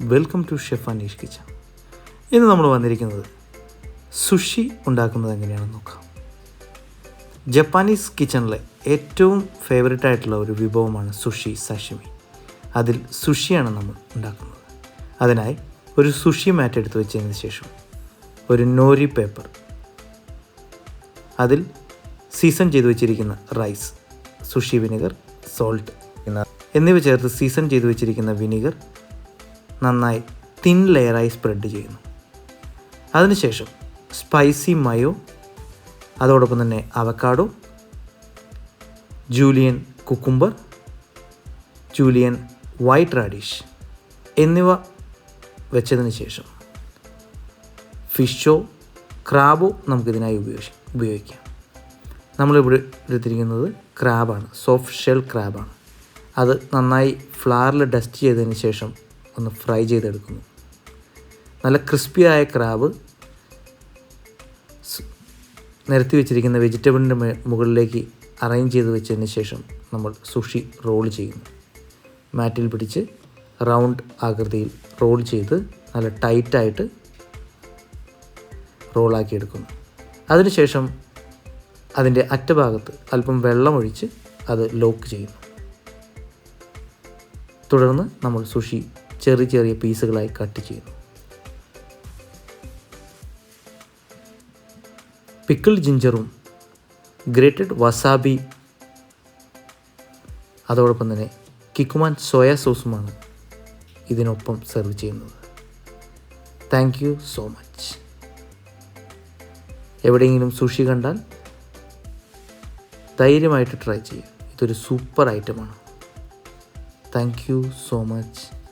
Welcome to chef Aneesh kitchen ഇന്ന് നമ്മൾ വന്നിരിക്കുന്നത് സുഷി ഉണ്ടാക്കുന്നത് എങ്ങനെയാണെന്ന് നോക്കാം. ജപ്പാനീസ് കിച്ചണിലെ ഏറ്റവും ഫേവററ്റ് ആയിട്ടുള്ള ഒരു വിഭവമാണ് സുഷി സഷിമി അതിൽ സുഷിയാണ് നമ്മൾ ഉണ്ടാക്കുന്നത്. അതിനായി ഒരു സുഷി മാറ്റ് എടുത്ത് വെച്ചതിന് ശേഷം ഒരു നോരി പേപ്പർ അതിൽ സീസൺ ചെയ്തു വെച്ചിരിക്കുന്ന റൈസ് സുഷി വിനെഗർ സോൾട്ട് എന്നിവ ചേർത്ത് സീസൺ ചെയ്തു വെച്ചിരിക്കുന്ന വിനെഗർ നന്നായി തിൻ ലെയറായി സ്പ്രെഡ് ചെയ്യുന്നു. അതിനുശേഷം സ്പൈസി മയോ അതോടൊപ്പം തന്നെ avocado julienne cucumber julienne white radish എന്നിവ വെച്ചതിന് ശേഷം ഫിഷോ ക്രാബോ നമുക്കിതിനായി ഉപയോഗിച്ച് ഉപയോഗിക്കാം. നമ്മളിവിടെ എടുത്തിരിക്കുന്നത് ക്രാബാണ് സോഫ്റ്റ് ഷെൽ ക്രാബാണ് അത് നന്നായി ഫ്ലവറിൽ ഡസ്റ്റ് ചെയ്തതിന് ശേഷം ഒന്ന് ഫ്രൈ ചെയ്തെടുക്കുന്നു. നല്ല ക്രിസ്പിയായ ക്രാബ് നിരത്തി വെച്ചിരിക്കുന്ന വെജിറ്റബിളിന്റെ മുകളിലേക്ക് അറേഞ്ച് ചെയ്ത് വെച്ചതിന് ശേഷം നമ്മൾ സുഷി റോൾ ചെയ്യുന്നു. മാറ്റിൽ പിടിച്ച് റൗണ്ട് ആകൃതിയിൽ റോൾ ചെയ്ത് നല്ല ടൈറ്റായിട്ട് റോളാക്കി എടുക്കുന്നു അതിനുശേഷം അതിന്റെ അറ്റഭാഗത്ത് അല്പം വെള്ളമൊഴിച്ച് അത് ലോക്ക് ചെയ്യുന്നു. തുടർന്ന് നമ്മൾ സുഷി ചെറിയ ചെറിയ പീസുകളായി കട്ട് ചെയ്യുന്നു. പിക്കിൾ ജിഞ്ചറും ഗ്രേറ്റഡ് വസാബി അതോടൊപ്പം തന്നെ കിക്കുമാൻ സോയ സോസുമാണ് ഇതിനൊപ്പം സെർവ് ചെയ്യുന്നത്. Thank you so much. എവിടെയെങ്കിലും സുഷി കണ്ടാൽ ധൈര്യമായിട്ട് ട്രൈ ചെയ്യുക. ഇതൊരു സൂപ്പർ ഐറ്റമാണ്. Thank you so much.